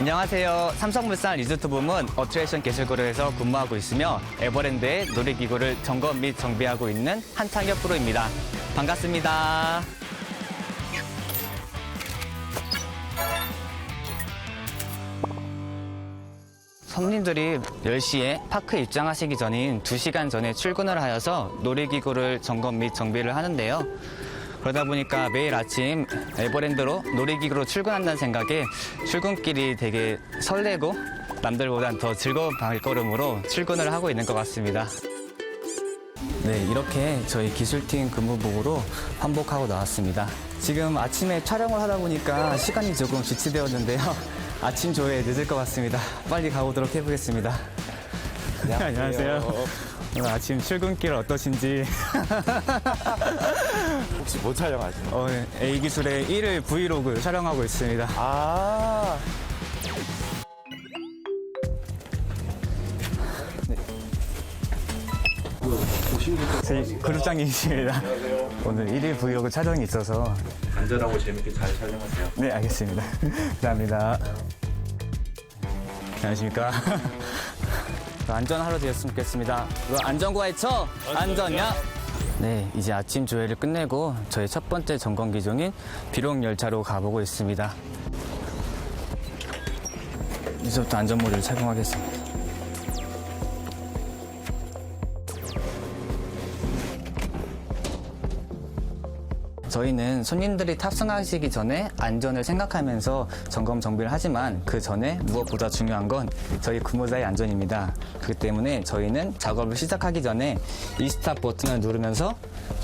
안녕하세요. 삼성물산 리조트 부문 어트랙션 기술그룹에서 근무하고 있으며 에버랜드의 놀이기구를 점검 및 정비하고 있는 한창엽 프로입니다. 반갑습니다. 손님들이 10시에 파크 입장하시기 전인 2시간 전에 출근을 하여서 놀이기구를 점검 및 정비를 하는데요. 그러다 보니까 매일 아침 에버랜드로 놀이기구로 출근한다는 생각에 출근길이 되게 설레고 남들보단 더 즐거운 발걸음으로 출근을 하고 있는 것 같습니다. 네, 이렇게 저희 기술팀 근무복으로 환복하고 나왔습니다. 지금 아침에 촬영을 하다 보니까 시간이 조금 지체되었는데요. 아침 조회에 늦을 것 같습니다. 빨리 가보도록 해보겠습니다. 안녕하세요. 오늘 아침 출근길 어떠신지 혹시 뭐 촬영하시나요? 어, A기술의 1일 브이로그 촬영하고 있습니다. 아, 저희 그룹장님이십니다. 오늘 1일 브이로그 촬영이 있어서 안전하고 재밌게 잘 촬영하세요. 네, 알겠습니다. 감사합니다. 안녕하십니까. 안전 하루 되었으면 좋겠습니다. 그럼 안전구의 처 안전야. 네, 이제 아침 조회를 끝내고 저희 첫 번째 점검 기종인 비룡 열차로 가보고 있습니다. 이제부터 안전모드를 착용하겠습니다. 저희는 손님들이 탑승하시기 전에 안전을 생각하면서 점검 정비를 하지만 그 전에 무엇보다 중요한 건 저희 근무자의 안전입니다. 그렇기 때문에 저희는 작업을 시작하기 전에 이 스탑 버튼을 누르면서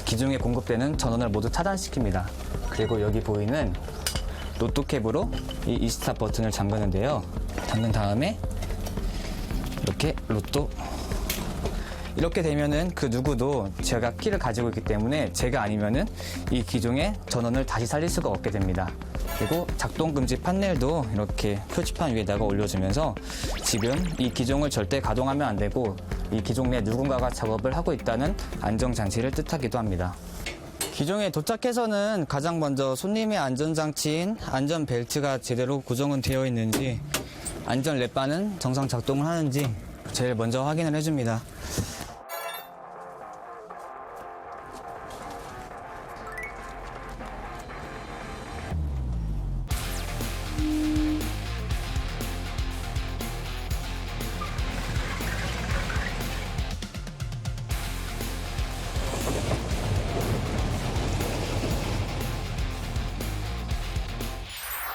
기종에 공급되는 전원을 모두 차단시킵니다. 그리고 여기 보이는 로또캡으로 이 이스탑 버튼을 잠그는데요. 잠근 다음에 이렇게 로또 이렇게 되면은 그 누구도 제가 키를 가지고 있기 때문에 제가 아니면은 이 기종의 전원을 다시 살릴 수가 없게 됩니다. 그리고 작동 금지 판넬도 이렇게 표지판 위에다가 올려주면서 지금 이 기종을 절대 가동하면 안 되고 이 기종 내 누군가가 작업을 하고 있다는 안정 장치를 뜻하기도 합니다. 기종에 도착해서는 가장 먼저 손님의 안전장치인 안전벨트가 제대로 고정은 되어 있는지 안전 랩바는 정상 작동을 하는지 제일 먼저 확인을 해줍니다.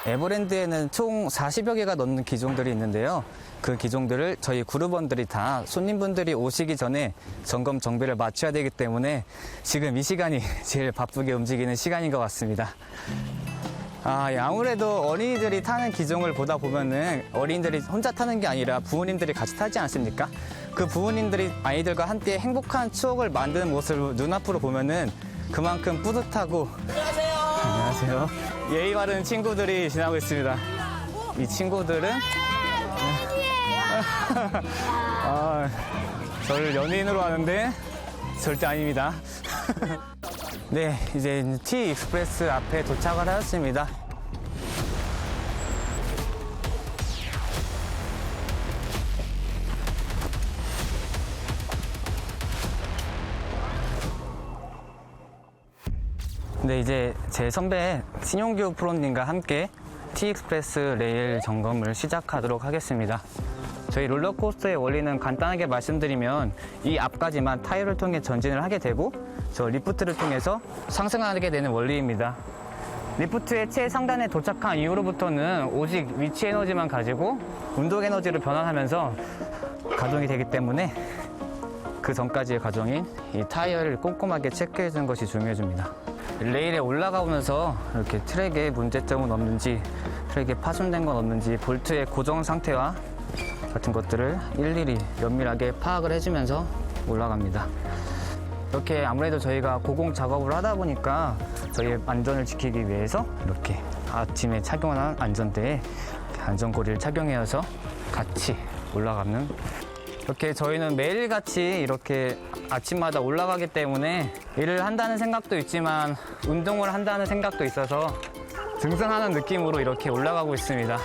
에버랜드에는 총 40여 개가 넘는 기종들이 있는데요. 그 기종들을 저희 그룹원들이 다 손님분들이 오시기 전에 점검 정비를 마쳐야 되기 때문에 지금 이 시간이 제일 바쁘게 움직이는 시간인 것 같습니다. 아, 예, 아무래도 어린이들이 타는 기종을 보다 보면은 어린이들이 혼자 타는 게 아니라 부모님들이 같이 타지 않습니까? 그 부모님들이 아이들과 함께 행복한 추억을 만드는 모습을 눈앞으로 보면은 그만큼 뿌듯하고 안녕하세요. 예의 바른 친구들이 지나고 있습니다. 이 친구들은 아, 저를 연예인으로 하는데 절대 아닙니다. 네, 이제 T 익스프레스 앞에 도착을 하였습니다. 네, 이제 제 선배 신용규 프로님과 함께 T익스프레스 레일 점검을 시작하도록 하겠습니다. 저희 롤러코스터의 원리는 간단하게 말씀드리면 이 앞까지만 타이어를 통해 전진을 하게 되고 저 리프트를 통해서 상승하게 되는 원리입니다. 리프트의 최상단에 도착한 이후로부터는 오직 위치 에너지만 가지고 운동 에너지로 변환하면서 가동이 되기 때문에 그 전까지의 과정인 이 타이어를 꼼꼼하게 체크해 주는 것이 중요해집니다. 레일에 올라가면서 이렇게 트랙에 문제점은 없는지, 트랙에 파손된 건 없는지, 볼트의 고정 상태와 같은 것들을 일일이 면밀하게 파악을 해주면서 올라갑니다. 이렇게 아무래도 저희가 고공 작업을 하다 보니까 저희의 안전을 지키기 위해서 이렇게 아침에 착용한 안전대에 안전고리를 착용해서 같이 올라가는 이렇게 저희는 매일같이 이렇게 아침마다 올라가기 때문에 일을 한다는 생각도 있지만 운동을 한다는 생각도 있어서 등산하는 느낌으로 이렇게 올라가고 있습니다.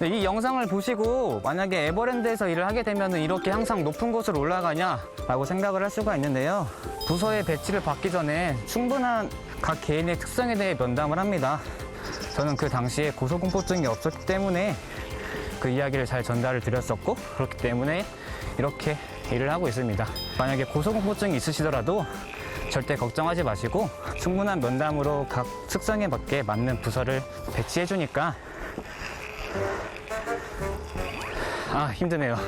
네, 이 영상을 보시고 만약에 에버랜드에서 일을 하게 되면 이렇게 항상 높은 곳으로 올라가냐라고 생각을 할 수가 있는데요. 부서의 배치를 받기 전에 충분한 각 개인의 특성에 대해 면담을 합니다. 저는 그 당시에 고소공포증이 없었기 때문에 그 이야기를 잘 전달을 드렸었고 그렇기 때문에 이렇게 일을 하고 있습니다. 만약에 고소공포증이 있으시더라도 절대 걱정하지 마시고 충분한 면담으로 각 특성에 맞게 맞는 부서를 배치해 주니까 아 힘드네요.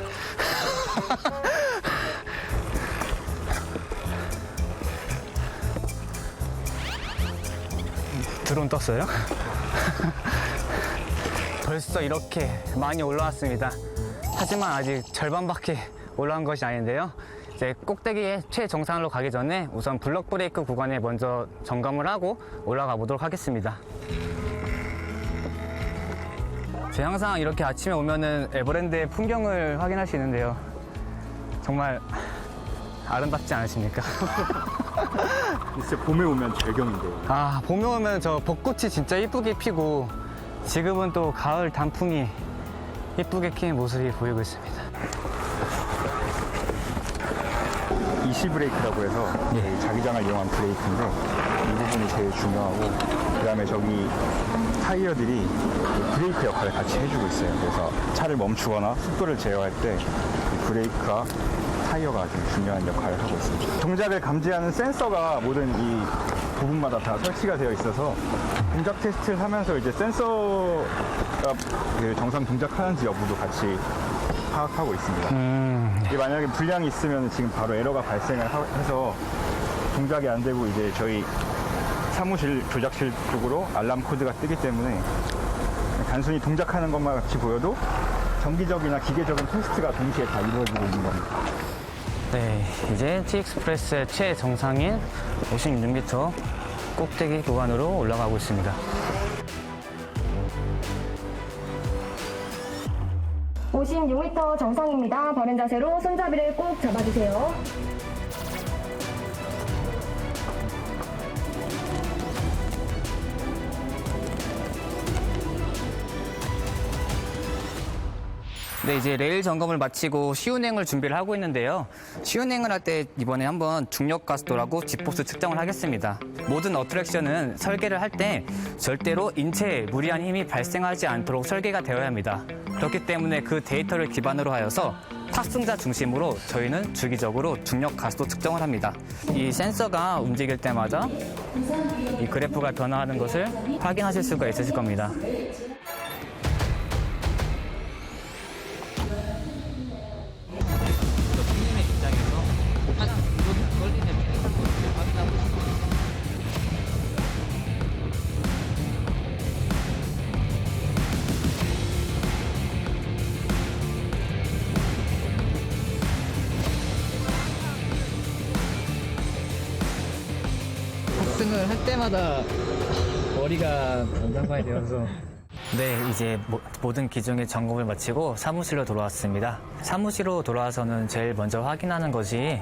드론 떴어요? 벌써 이렇게 많이 올라왔습니다. 하지만 아직 절반밖에 올라온 것이 아닌데요. 이제 꼭대기의 최정상으로 가기 전에 우선 블럭 브레이크 구간에 먼저 점검을 하고 올라가 보도록 하겠습니다. 제가 항상 이렇게 아침에 오면은 에버랜드의 풍경을 확인할 수 있는데요. 정말 아름답지 않으십니까? 진짜 봄에 오면 절경인데요. 아, 봄에 오면 저 벚꽃이 진짜 이쁘게 피고 지금은 또 가을 단풍이 이쁘게 피는 모습이 보이고 있습니다. 이시 브레이크라고 해서 예. 이 자기장을 이용한 브레이크인데 이 부분이 제일 중요하고 그다음에 저기 타이어들이 그 브레이크 역할을 같이 해주고 있어요. 그래서 차를 멈추거나 속도를 제어할 때이 브레이크와 타이어가 좀 중요한 역할을 하고 있습니다. 동작을 감지하는 센서가 모든 이 부분마다 다 설치가 되어 있어서 동작 테스트를 하면서 이제 센서가 그 정상 동작하는지 여부도 같이 파악하고 있습니다. 음, 이게 만약에 불량이 있으면 지금 바로 에러가 발생을 하- 해서 동작이 안 되고 이제 저희 사무실 조작실 쪽으로 알람 코드가 뜨기 때문에 단순히 동작하는 것만 같이 보여도 정기적이나 기계적인 테스트가 동시에 다 이루어지고 있는 겁니다. 네, 이제 T익스프레스의 최정상인 56m 꼭대기 구간으로 올라가고 있습니다. 56m 정상입니다. 바른 자세로 손잡이를 꼭 잡아주세요. 네, 이제 레일 점검을 마치고 시운행을 준비를 하고 있는데요. 시운행을 할 때 이번에 한번 중력 가속도라고 G포스 측정을 하겠습니다. 모든 어트랙션은 설계를 할 때 절대로 인체에 무리한 힘이 발생하지 않도록 설계가 되어야 합니다. 그렇기 때문에 그 데이터를 기반으로 하여서 탑승자 중심으로 저희는 주기적으로 중력 가속도 측정을 합니다. 이 센서가 움직일 때마다 이 그래프가 변화하는 것을 확인하실 수가 있으실 겁니다. 머리가 전상가이 되어서 네, 이제 모- 모든 기종의 점검을 마치고 사무실로 돌아왔습니다. 사무실로 돌아와서는 제일 먼저 확인하는 것이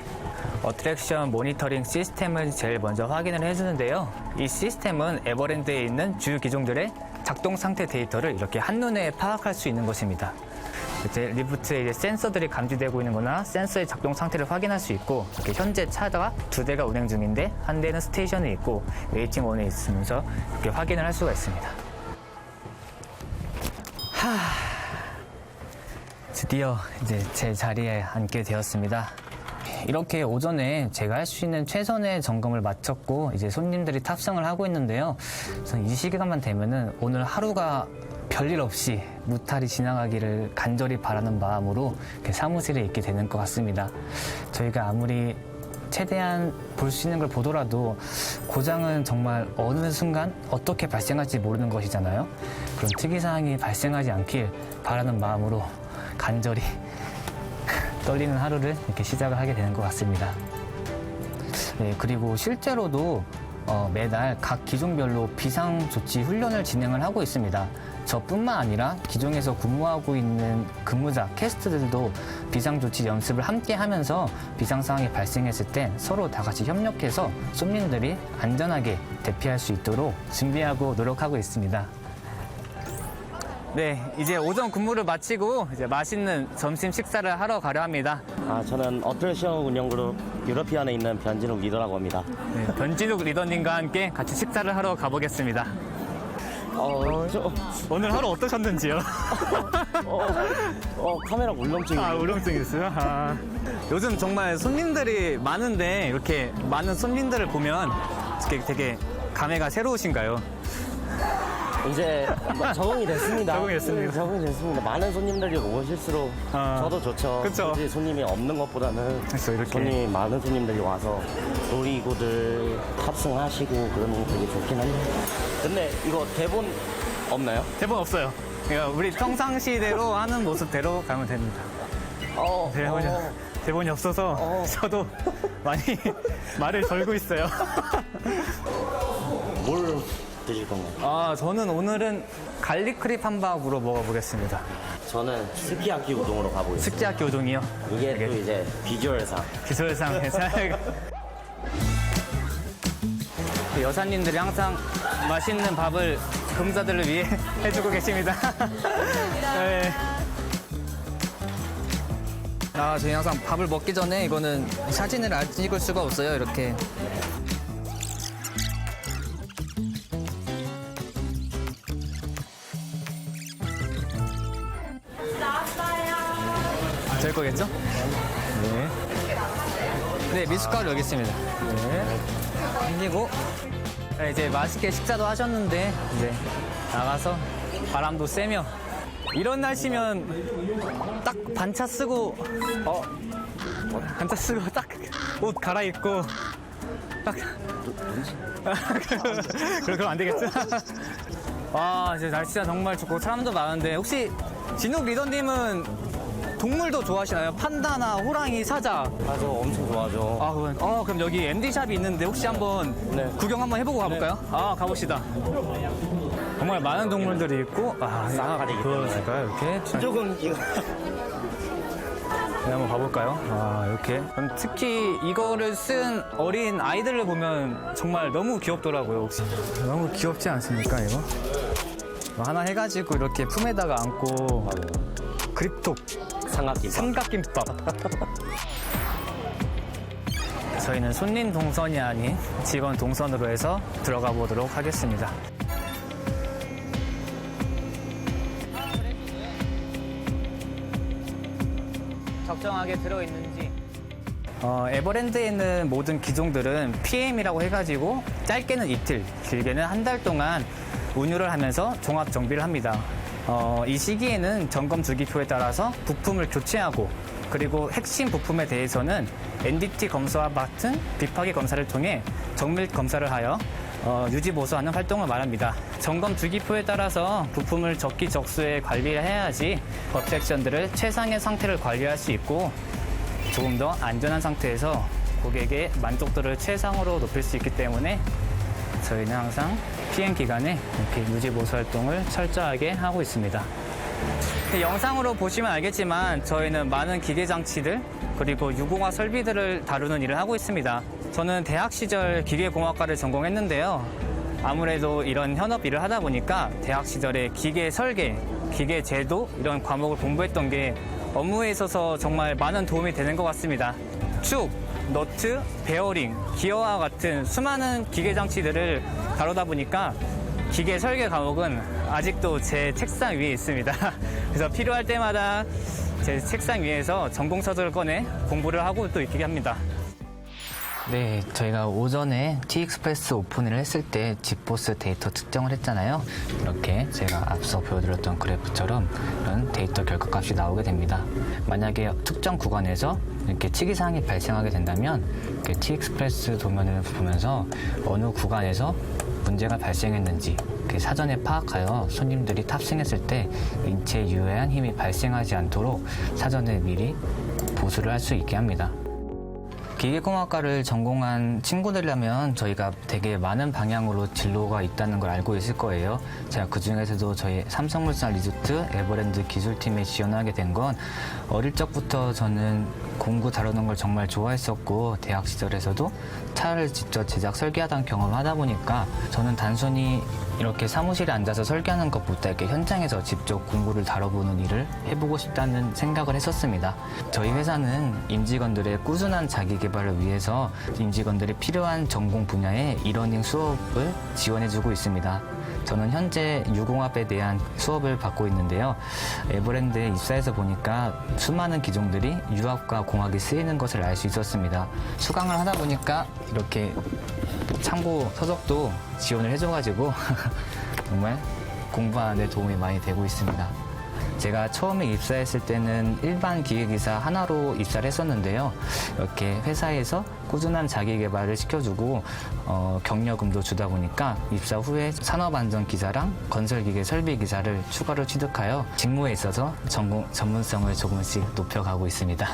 어트랙션 모니터링 시스템을 제일 먼저 확인을 해주는데요. 이 시스템은 에버랜드에 있는 주요 기종들의 작동 상태 데이터를 이렇게 한눈에 파악할 수 있는 것입니다. 이제 리프트에 이제 센서들이 감지되고 있는 거나 센서의 작동 상태를 확인할 수 있고 이렇게 현재 차가 두 대가 운행 중인데 한 대는 스테이션에 있고 웨이팅 원에 있으면서 이렇게 확인을 할 수가 있습니다. 드디어 이제 제 자리에 앉게 되었습니다. 이렇게 오전에 제가 할 수 있는 최선의 점검을 마쳤고 이제 손님들이 탑승을 하고 있는데요. 저는 이 시간만 되면은 오늘 하루가 별일 없이 무탈이 지나가기를 간절히 바라는 마음으로 사무실에 있게 되는 것 같습니다. 저희가 아무리 최대한 볼 수 있는 걸 보더라도 고장은 정말 어느 순간 어떻게 발생할지 모르는 것이잖아요. 그런 특이사항이 발생하지 않길 바라는 마음으로 간절히 떨리는 하루를 이렇게 시작을 하게 되는 것 같습니다. 네, 그리고 실제로도 어, 매달 각 기종별로 비상조치 훈련을 진행을 하고 있습니다. 저뿐만 아니라 기종에서 근무하고 있는 근무자, 캐스트들도 비상조치 연습을 함께 하면서 비상 상황이 발생했을 때 서로 다 같이 협력해서 손님들이 안전하게 대피할 수 있도록 준비하고 노력하고 있습니다. 네, 이제 오전 근무를 마치고 이제 맛있는 점심 식사를 하러 가려 합니다. 아, 저는 어트랙션 운영그룹 유러피안에 있는 변진욱 리더라고 합니다. 네, 변진욱 리더님과 함께 같이 식사를 하러 가보겠습니다. 어, 저, 오늘 하루 어떠셨는지요? 어, 어, 카메라 울렁증이. 아, 울렁증 있어요? 아. 요즘 정말 손님들이 많은데 이렇게 많은 손님들을 보면 이렇게 되게 감회가 새로우신가요? 이제 뭐 적응이 됐습니다. 적응이 됐습니다. 네, 적응이 됐습니다. 많은 손님들이 오실수록 아, 저도 좋죠. 그쵸. 굳이 손님이 없는 것보다는 이렇게. 손님이 많은 손님들이 와서 놀이구들 탑승하시고 그러는 게 되게 좋긴 한데. 근데 이거 대본 없나요? 대본 없어요. 그러니까 우리 평상시대로 하는 모습대로 가면 됩니다. 어, 대본이, 어. 대본이 없어서 어. 저도 많이 말을 걸고 있어요. 건가요? 아, 저는 오늘은 갈릭 크립 함박으로 먹어보겠습니다. 저는 스키야키 우동으로 가보겠습니다. 스키야키 우동이요. 이게 또 이제 비주얼상 기술상 잘. 그 여사님들이 항상 맛있는 밥을 금자들을 위해 해주고 계십니다. 네. 아, 저희 항상 밥을 먹기 전에 이거는 사진을 안 찍을 수가 없어요. 이렇게 거겠죠? 네. 네 미숫가루 여기 있습니다. 네. 그리고 이제 맛있게 식사도 하셨는데 이제 나가서 바람도 쐬며 이런 날씨면 딱 반차 쓰고 어 반차 쓰고 딱 옷 갈아입고 딱 그럼 안 되겠죠? 아 이제 날씨가 정말 좋고 사람도 많은데 혹시 진욱 리더님은 동물도 좋아하시나요? 판다나 호랑이, 사자 아저 엄청 좋아하죠. 아, 그럼, 어, 그럼 여기 MD샵이 있는데 혹시 한번 네. 구경 한번 해보고 가볼까요? 아, 가봅시다. 정말 많은 동물들이 있고, 아, 쌍아리. 보여줄까요? 이렇게? 조금 이거 네, 한번 가볼까요? 아, 이렇게. 그럼 특히 이거를 쓴 어린 아이들을 보면 정말 너무 귀엽더라고요, 혹시. 너무 귀엽지 않습니까, 이거? 뭐 하나 해가지고 이렇게 품에다가 안고 그립톡 삼각김밥. 삼각김밥. 저희는 손님 동선이 아닌 직원 동선으로 해서 들어가 보도록 하겠습니다. 적정하게 들어있는지. 어, 에버랜드에 있는 모든 기종들은 PM이라고 해가지고 짧게는 이틀, 길게는 한 달 동안 운유를 하면서 종합 정비를 합니다. 어, 이 시기에는 점검 주기표에 따라서 부품을 교체하고 그리고 핵심 부품에 대해서는 NDT 검사와 같은 비파기 검사를 통해 정밀 검사를 하여 어, 유지 보수하는 활동을 말합니다. 점검 주기표에 따라서 부품을 적기적소에 관리를 해야지 버텍션들을 최상의 상태를 관리할 수 있고 조금 더 안전한 상태에서 고객의 만족도를 최상으로 높일 수 있기 때문에 저희는 항상 PM 기간에 이렇게 유지 보수 활동을 철저하게 하고 있습니다. 그 영상으로 보시면 알겠지만 저희는 많은 기계 장치들 그리고 유공화 설비들을 다루는 일을 하고 있습니다. 저는 대학 시절 기계공학과를 전공했는데요. 아무래도 이런 현업 일을 하다 보니까 대학 시절에 기계 설계, 기계 제도 이런 과목을 공부했던 게 업무에 있어서 정말 많은 도움이 되는 것 같습니다. 축, 너트, 베어링, 기어와 같은 수많은 기계 장치들을 다루다 보니까 기계 설계 과목은 아직도 제 책상 위에 있습니다. 그래서 필요할 때마다 제 책상 위에서 전공 서적을 꺼내 공부를 하고 또 있게 합니다. 네, 저희가 오전에 T익스프레스 오픈을 했을 때 집보스 데이터 측정을 했잖아요. 이렇게 제가 앞서 보여드렸던 그래프처럼 이런 데이터 결과값이 나오게 됩니다. 만약에 특정 구간에서 이렇게 특이사항이 발생하게 된다면 T익스프레스 도면을 보면서 어느 구간에서 문제가 발생했는지 사전에 파악하여 손님들이 탑승했을 때 인체에 유해한 힘이 발생하지 않도록 사전에 미리 보수를 할 수 있게 합니다. 기계공학과를 전공한 친구들이라면 저희가 되게 많은 방향으로 진로가 있다는 걸 알고 있을 거예요. 제가 그 중에서도 저희 삼성물산 리조트 에버랜드 기술팀에 지원하게 된 건 어릴 적부터 저는 공구 다루는 걸 정말 좋아했었고 대학 시절에서도 차를 직접 제작 설계하던 경험을 하다 보니까 저는 단순히 이렇게 사무실에 앉아서 설계하는 것보다 이렇게 현장에서 직접 공구를 다뤄보는 일을 해보고 싶다는 생각을 했었습니다. 저희 회사는 임직원들의 꾸준한 자기 개발을 위해서 임직원들이 필요한 전공 분야의 이러닝 수업을 지원해주고 있습니다. 저는 현재 유공업에 대한 수업을 받고 있는데요. 에버랜드에 입사해서 보니까 수많은 기종들이 유압과 공학이 쓰이는 것을 알 수 있었습니다. 수강을 하다 보니까 이렇게 참고 서적도 지원을 해줘가지고 정말 공부하는 데 도움이 많이 되고 있습니다. 제가 처음에 입사했을 때는 일반 기계기사 하나로 입사를 했었는데요. 이렇게 회사에서 꾸준한 자기 개발을 시켜주고 어, 경력금도 주다 보니까 입사 후에 산업안전 기사랑 건설기계 설비 기사를 추가로 취득하여 직무에 있어서 전공, 전문성을 조금씩 높여가고 있습니다.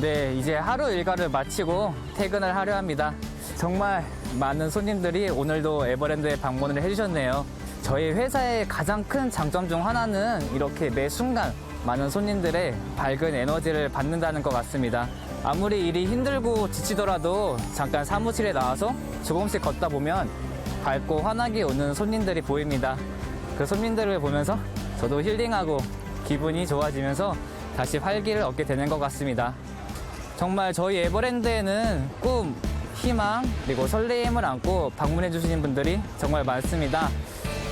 네, 이제 하루 일과를 마치고 퇴근을 하려 합니다. 정말 많은 손님들이 오늘도 에버랜드에 방문을 해주셨네요. 저희 회사의 가장 큰 장점 중 하나는 이렇게 매 순간 많은 손님들의 밝은 에너지를 받는다는 것 같습니다. 아무리 일이 힘들고 지치더라도 잠깐 사무실에 나와서 조금씩 걷다 보면 밝고 환하게 오는 손님들이 보입니다. 그 손님들을 보면서 저도 힐링하고 기분이 좋아지면서 다시 활기를 얻게 되는 것 같습니다. 정말 저희 에버랜드에는 꿈, 희망, 그리고 설레임을 안고 방문해 주시는 분들이 정말 많습니다.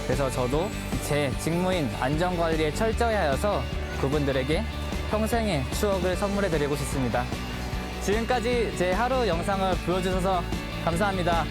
그래서 저도 제 직무인 안전관리에 철저히 하여서 그분들에게 평생의 추억을 선물해 드리고 싶습니다. 지금까지 제 하루 영상을 보여주셔서 감사합니다.